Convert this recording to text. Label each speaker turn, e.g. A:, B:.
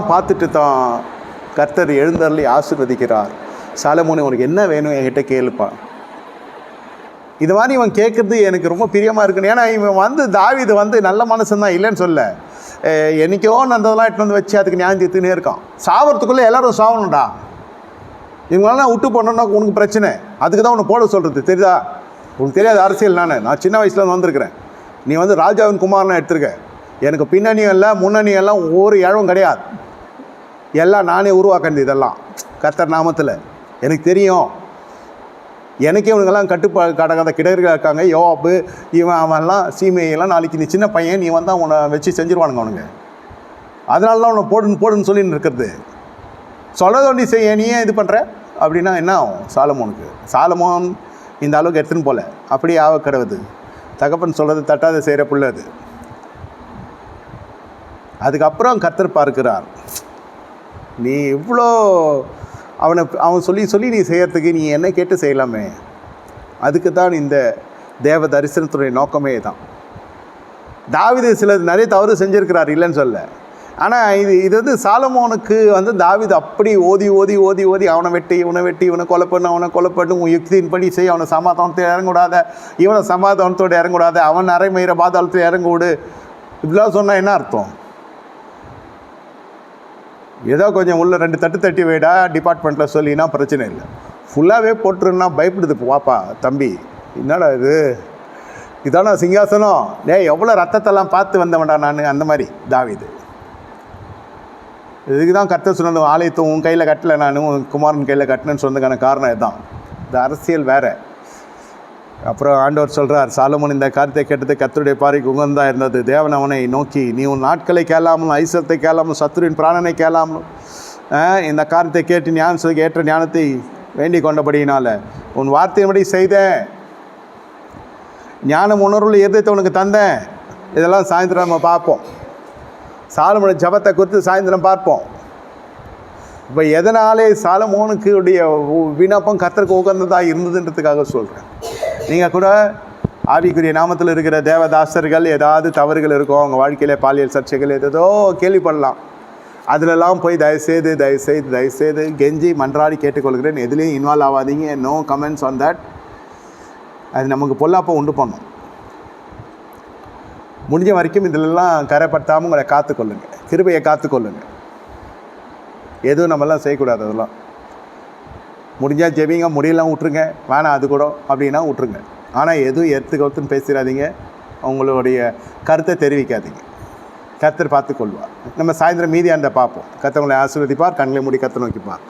A: பார்த்துட்டு தான் கர்த்தர் எழுந்தருளி ஆசிர்வதிக்கிறார். சாலமோனி உனக்கு என்ன வேணும்? என்கிட்ட கேளுப்பான் இது மாதிரி இவன் கேட்குறது எனக்கு ரொம்ப பிரியமாக இருக்குன்னு. ஏன்னா இவன் வந்து தாவிது வந்து நல்ல மனசுன்னு தான் இல்லைன்னு சொல்ல. அஹ் என்னைக்கோ நந்ததெல்லாம் எட்டு வந்து வச்சு அதுக்கு நியாயம் தீர்த்துனே இருக்கான். சாவறதுக்குள்ளே எல்லாரும் சாவணும்டா. இவங்களெல்லாம் விட்டு போனோன்னா உனக்கு பிரச்சனை. அதுக்கு தான் உன்னை போட சொல்கிறது தெரியுதா? உனக்கு தெரியாத அரசியல் நான். நான் சின்ன வயசுலேருந்து வந்திருக்கிறேன். நீ வந்து ராஜாவின் குமாரனை எடுத்திருக்க. எனக்கு பின்னணியும் இல்லை முன்னணியும் எல்லாம் ஒரு இழவும் கிடையாது. எல்லாம் நானே உருவாக்கினது இதெல்லாம். கர்த்தர் நாமத்தில். எனக்கு தெரியும். எனக்கே இவனுங்கெல்லாம் கட்டுப்பா கடகாத கிடர்கள் இருக்காங்க. யோவாப்பு இவன் அவன்லாம் சீமையெல்லாம் நாளைக்கு நீ சின்ன பையன் நீ வந்தால் உன்னை வச்சு செஞ்சுருவானுங்க அவனுங்க. அதனால தான் உன்னை போடுன்னு போடுன்னு சொல்லின்னு இருக்கிறது. சொல்கிறத நீ செய்ய நீ ஏன் இது பண்ணுற அப்படின்னா என்ன ஆகும்? சாலமோனுக்கு. சாலமோன் இந்த அளவுக்கு எடுத்துன்னு போல. அப்படியே ஆக கிடவுது. தகப்பன் சொல்கிறது தட்டாத செய்கிற புள்ள அது. அதுக்கப்புறம் கர்த்தர் பார்க்கிறார். நீ இவ்வளோ அவனை அவன் சொல்லி சொல்லி நீ செய்கிறதுக்கு நீ என்ன கேட்டு செய்யலாமே. அதுக்கு தான் இந்த தேவ தரிசனத்துடைய நோக்கமே தான் தாவிது சில நிறைய தவறு செஞ்சுருக்கிறார் இல்லைன்னு சொல்ல. ஆனால் இது இது வந்து சாலமோனுக்கு வந்து தாவிது அப்படி ஓதி ஓதி ஓதி ஓதி அவனை வெட்டி இவனை வெட்டி இவனை கொலை பண்ணு அவனை கொலை பண்ணு உன் யுக்தியின்படி செய் அவனை சமாதானத்தை இறங்கக்கூடாத இவனை சமாதானத்தோடு இறங்கக்கூடாது அவன் அரைமயிற பாதாளத்தில் இறங்கூடு. இப்படிலாம் சொன்னால் என்ன அர்த்தம்? ஏதோ கொஞ்சம் உள்ள ரெண்டு தட்டு தட்டி வைடா டிபார்ட்மெண்ட்டில் சொல்லினா பிரச்சனை இல்லை. ஃபுல்லாகவே போட்டுருன்னா பயப்படுது வாப்பா தம்பி. என்னடா இது? இதானா சிங்காசனம்? டேய் எவ்வளோ ரத்தத்தெல்லாம் பார்த்து வந்தவன்டா நான்? அந்த மாதிரி தாவிது. இதுக்கு தான் கத்த சொன்னது ஆலயத்தை உன் கையில் கட்டலை நான் உன் குமாரன் கையில் கட்டினேன்னு சொன்னதுக்கான காரணம் இதுதான் இந்த அரசியல் வேறு. அப்புறம் ஆண்டவர் சொல்கிறார் சாலமோன் இந்த காரியத்தை கேட்டது கத்தருடைய பாறைக்கு உகந்தா இருந்தது. தேவன் அவனை நோக்கி நீ உன் நாட்களை கேளாமல் ஐசத்தை கேளாமல் சத்துருவின் பிராணனை கேளாமல் இந்த காரியத்தை கேட்டு ஞானத்துக்கு ஏற்ற ஞானத்தை வேண்டிக் கொண்டபடியினால உன் வார்த்தையின்படி செய்தேன் ஞானம் உணர்வுள்ள எதிர்த்து உனக்கு தந்தேன் இதெல்லாம் சாயந்தரம் நம்ம பார்ப்போம். சாலமோன ஜபத்தை குறித்து சாயந்தரம் பார்ப்போம். இப்போ எதனாலே சாலமோனுக்கு உடைய உ- விண்ணப்பம் கத்தருக்கு உகந்ததாக இருந்ததுன்றதுக்காக சொல்கிறேன் நீங்கள் கூட ஆவிக்குரிய நாமத்தில் இருக்கிற தேவதாசர்கள் ஏதாவது தவறுகள் இருக்கும் அவங்க வாழ்க்கையில் பாலியல் சர்ச்சைகள் ஏதோ கேள்விப்படலாம். அதிலெல்லாம் போய் தயவுசெய்து தயவுசெய்து தயவுசெய்து கெஞ்சி மன்றாடி கேட்டுக்கொள்கிறேன். எதுலேயும் இன்வால்வ் ஆகாதீங்க. நோ கமெண்ட்ஸ் ஆன் தட் அது நமக்கு பொல்லாப்போ உண்டு பண்ணும். முடிஞ்ச வரைக்கும் இதிலெல்லாம் கரைப்படுத்தாமல் உங்களை காத்துக்கொள்ளுங்க. கிருபையை காத்துக்கொள்ளுங்க. எதுவும் நம்மலாம் செய்யக்கூடாது அதெல்லாம். முடிஞ்சால் ஜெபிங்க முடியலாம் விட்ருங்க வேணாம் அது கூட அப்படின்னா விட்ருங்க ஆனால் எதுவும் எடுத்து கவுத்துன்னு பேசிடாதீங்க. உங்களுடைய கருத்தை தெரிவிக்காதீங்க. கர்த்தர் பார்த்துக்கொள்வார். நம்ம சாயந்தரம் மீதியாண்ட பார்ப்போம். கத்தவங்களை ஆசீர்வதிப்பார் கண்களை மூடி கத்தை நோக்கிப்பார்.